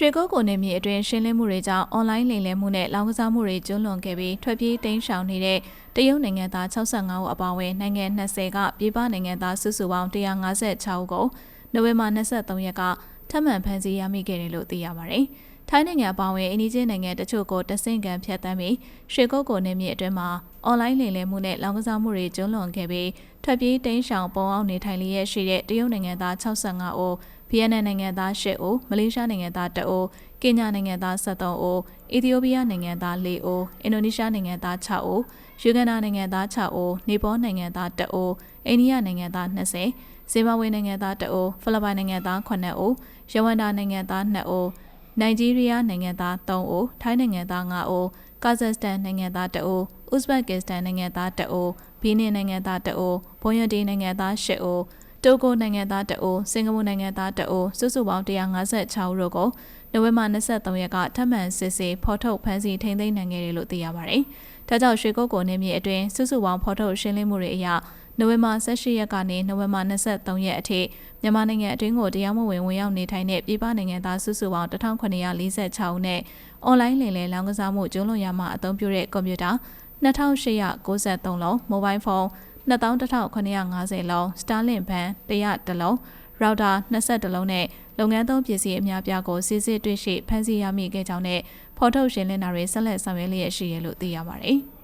ရွှေကုန်းကိုနေမြေအတွင်းရှင်းလင်းမှုတွေကြောင့်အွန်လိုင်းလိမ်လည်မှုနဲ့လောင်းကစားမှုတွေကျွလွန်ခဲ့ပြီးထွက်ပြေးတိမ်းရှောင်နေတဲ့တရုတ်နိုင်ငံသား65ဦးအပါအဝင်နိုင်ငံ20ကပြည်ပနိုင်ငံသားစုစုပေါင်း156ဦးကိုနိုဝင်ဘာ23ရက်ကထပ်မံဖမ်းဆီးရမိခဲ့တယ်လို့သိရပါတယ်။ ထိုင်းနိုင်ငံအပါအဝင်အိန္ဒိယနိုင်ငံတချို့ကိုတဆင့်ကန်ဖျက်ဆီးပြီးရွှေကုန်းကိုနေမြေအတွင်းမှာအွန်လိုင်းလိမ်လည်မှုနဲ့လောင်းကစားမှုတွေကျွလွန်ခဲ့ပြီးထွက်ပြေးတိမ်းရှောင်ပုံအောင်နေထိုင်လျက်ရှိတဲ့တရုတ်နိုင်ငံသား65ဦးဗီယက်နမ်နိုင်ငံသား10ဦးမလေးရှားနိုင်ငံသား2ဦးကင်ညာနိုင်ငံသား73ဦးအီသီယိုးပီးယားနိုင်ငံသား4ဦးအင်ဒိုနီးရှားနိုင်ငံသား6ဦးယူဂန်ဒါနိုင်ငံသား6ဦးနေပေါနိုင်ငံသား2ဦးအိန္ဒိယနိုင်ငံသား20ဇင်ဘာဘွေနိုင်ငံသား2ဦးဖိလစ်ပိုင်နိုင်ငံသား9ဦးယဝန်ဒါနိုင်ငံသား2ဦး နိုင်ဂျီးရီးယားနိုင်ငံသား3ဦးထိုင်းနိုင်ငံသား5ဦးကာဇက်စတန်နိုင်ငံသား2ဦးဥဇဘက်ကစ္စတန်နိုင်ငံသား2ဦးဘီနင်နိုင်ငံသား2ဦးဘွန်ယဒီနိုင်ငံသား10ဦးတိုဂိုနိုင်ငံသားတအိုစင်ကာပူနိုင်ငံသားတအိုစုစုပေါင်း156ဦးတို့ကိုနိုဝင်ဘာ23ရက်ကထပ်မံစစ်ဆေးဖော်ထုတ်ဖမ်းဆီးထိန်းသိမ်းနိုင်ခဲ့တယ်လို့သိရပါတယ်။ဒါကြောင့်ရွှေကုတ်ကိုနေမြေအတွင်းစုစုပေါင်းဖော်ထုတ်ရှင်းလင်းမှုတွေအရ နိုဝင်ဘာ18ရက်ကနေနိုဝင်ဘာ23ရက်အထိမြန်မာနိုင်ငံအတွင်းကိုတရားမဝင်ဝင်ရောက်နေထိုင်တဲ့ပြည်ပနိုင်ငံသားစုစုပေါင်း1946ဦးနဲ့အွန်လိုင်းလင်လယ်လောင်းကစားမှုကျူးလွန်ရမှအသုံးပြုတဲ့ကွန်ပျူတာ2893လုံးမိုဘိုင်းဖုန်း21950လုံး Starlink ဘန်100လုံး router 20လုံးနဲ့လုပ်ငန်းသုံးပစ္စည်းအများပြားကိုစစ်စစ်တွေ့ရှိဖန်ဆီးရမိခဲ့ကြောင်းနဲ့ဖော်ထုတ်ရှင်းလင်းတာတွေဆက်လက်ဆောင်ရွက်လျက်ရှိရလို့သိရပါတယ်။